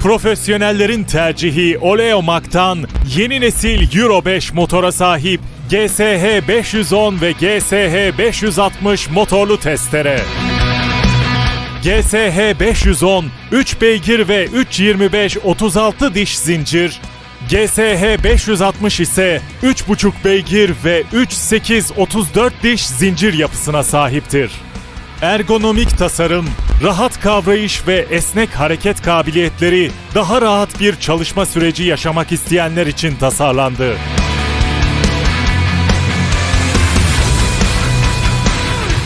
Profesyonellerin tercihi Oleomak'tan yeni nesil Euro 5 motora sahip GSH 510 ve GSH 560 motorlu testere. GSH 510 3 beygir ve 325 36 diş zincir. GSH 560 ise 3,5 beygir ve 3,8 34 diş zincir yapısına sahiptir. Ergonomik tasarım, rahat kavrayış ve esnek hareket kabiliyetleri daha rahat bir çalışma süreci yaşamak isteyenler için tasarlandı.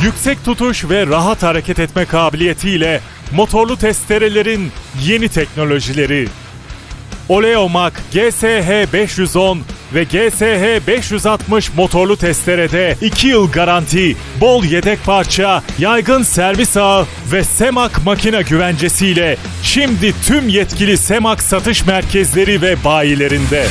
Yüksek tutuş ve rahat hareket etme kabiliyetiyle motorlu testerelerin yeni teknolojileri. Oleomak GSH 510 ve GSH 560 motorlu testerede 2 yıl garanti, bol yedek parça, yaygın servis ağı ve Semak makine güvencesiyle şimdi tüm yetkili Semak satış merkezleri ve bayilerinde.